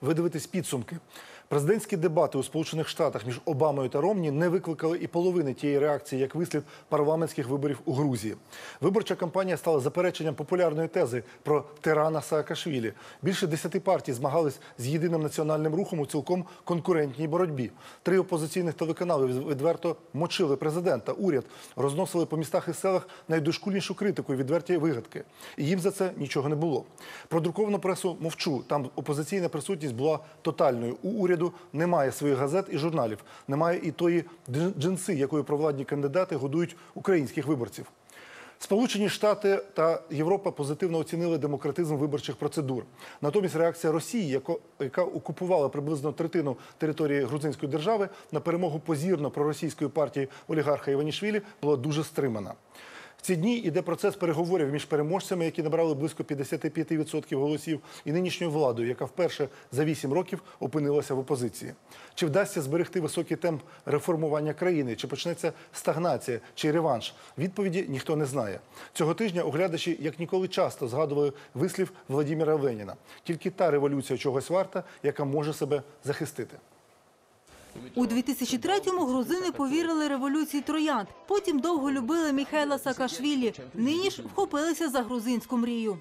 видивитись підсумки. Президентські дебати у Сполучених Штатах між Обамою та Ромні не викликали і половини тієї реакції, як вислід парламентських виборів у Грузії. Виборча кампанія стала запереченням популярної тези про тирана Саакашвілі. Більше десяти партій змагались з єдиним національним рухом у цілком конкурентній боротьбі. Три опозиційних телеканали відверто мочили президента, уряд, розносили по містах і селах найдошкульнішу критику і відверті вигадки. І їм за це нічого не було. Про друковану пресу мовчу. Там опозиційна присутність була тотальною. У уряду немає своїх газет і журналів, немає і тої джинси, якою провладні кандидати годують українських виборців. Сполучені Штати та Європа позитивно оцінили демократизм виборчих процедур. Натомість реакція Росії, яка окупувала приблизно третину території грузинської держави, на перемогу позірно проросійської партії олігарха Іванішвілі була дуже стримана. Ці дні йде процес переговорів між переможцями, які набрали близько 55% голосів, і нинішньою владою, яка вперше за 8 років опинилася в опозиції. Чи вдасться зберегти високий темп реформування країни, чи почнеться стагнація, чи реванш? Відповіді ніхто не знає. Цього тижня оглядачі як ніколи часто згадували вислів Владіміра Леніна. Тільки та революція чогось варта, яка може себе захистити. У 2003-му грузини повірили революції троянд. Потім довго любили Міхайла Саакашвілі. Нині ж вхопилися за грузинську мрію.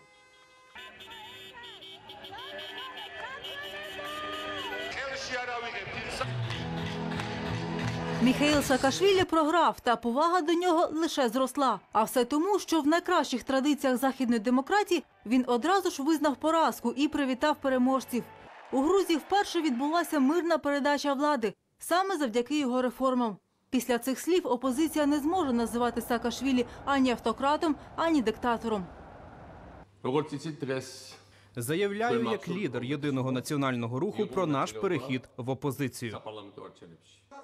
Міхаїл Саакашвілі програв, та повага до нього лише зросла. А все тому, що в найкращих традиціях західної демократії він одразу ж визнав поразку і привітав переможців. У Грузії вперше відбулася мирна передача влади саме завдяки його реформам. Після цих слів опозиція не зможе називати Саакашвілі ані автократом, ані диктатором. Заявляю як лідер єдиного національного руху про наш перехід в опозицію.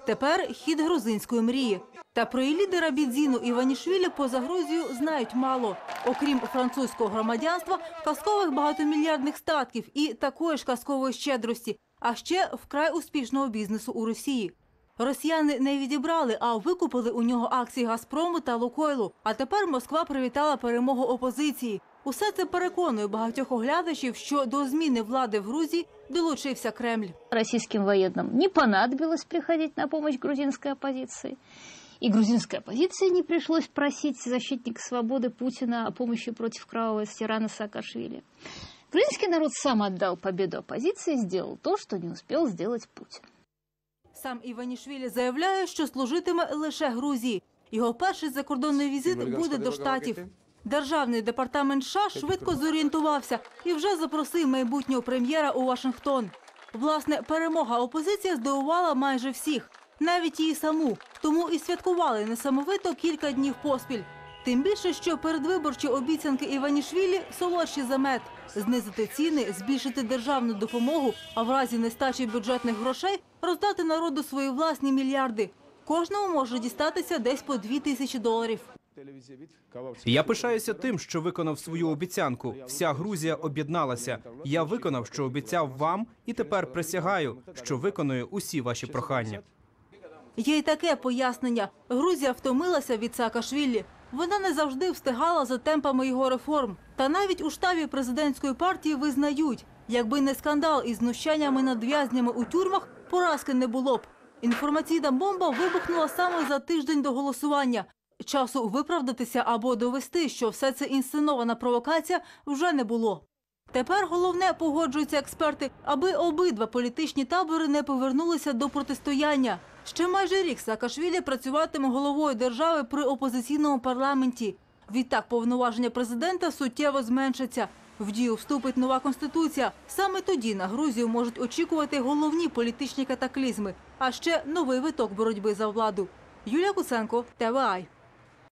Тепер хід грузинської мрії. Та про її лідера бідзіну Іванішвілі поза Грузією знають мало, окрім французького громадянства, казкових багатомільярдних статків і такої ж казкової щедрості, а ще вкрай успішного бізнесу у Росії. Росіяни не відібрали, а викупили у нього акції Газпрому та Лукойлу. А тепер Москва привітала перемогу опозиції. Усе це переконує багатьох оглядачів, що до зміни влади в Грузії долучився Кремль. российским военным не понадобилось приходить на помощь грузинской оппозиции. И грузинской оппозиции не пришлось просить защитника свободы Путина о помощи против кровавого тирана Саакашвили. Грузинский народ сам отдал победу оппозиции и сделал то, что не успел сделать Путин. Сам Іванішвілі заявляє, що служитиме лише Грузії. Його перший закордонний візит буде до штатів. Державний департамент США швидко зорієнтувався і вже запросив майбутнього прем'єра у Вашингтон. Власне, перемога опозиції здивувала майже всіх, навіть її саму. Тому і святкували несамовито кілька днів поспіль. Тим більше, що передвиборчі обіцянки Іванішвілі солодші за мед – знизити ціни, збільшити державну допомогу, а в разі нестачі бюджетних грошей роздати народу свої власні мільярди. Кожному може дістатися десь по дві тисячі доларів. Я пишаюся тим, що виконав свою обіцянку. Вся Грузія об'єдналася. Я виконав, що обіцяв вам, і тепер присягаю, що виконую усі ваші прохання. Є й таке пояснення. Грузія втомилася від Саакашвілі. Вона не завжди встигала за темпами його реформ. Та навіть у штабі президентської партії визнають, якби не скандал із знущаннями над в'язнями у тюрмах, поразки не було б. Інформаційна бомба вибухнула саме за тиждень до голосування. Часу виправдатися або довести, що все це інсценована провокація, вже не було. Тепер головне погоджуються експерти, аби обидва політичні табори не повернулися до протистояння. Ще майже рік Саакашвілі працюватиме головою держави при опозиційному парламенті. Відтак повноваження президента суттєво зменшаться. В дію вступить нова конституція. Саме тоді на Грузію можуть очікувати головні політичні катаклізми, а ще новий виток боротьби за владу. Юлія Куценко, ТВАЙ.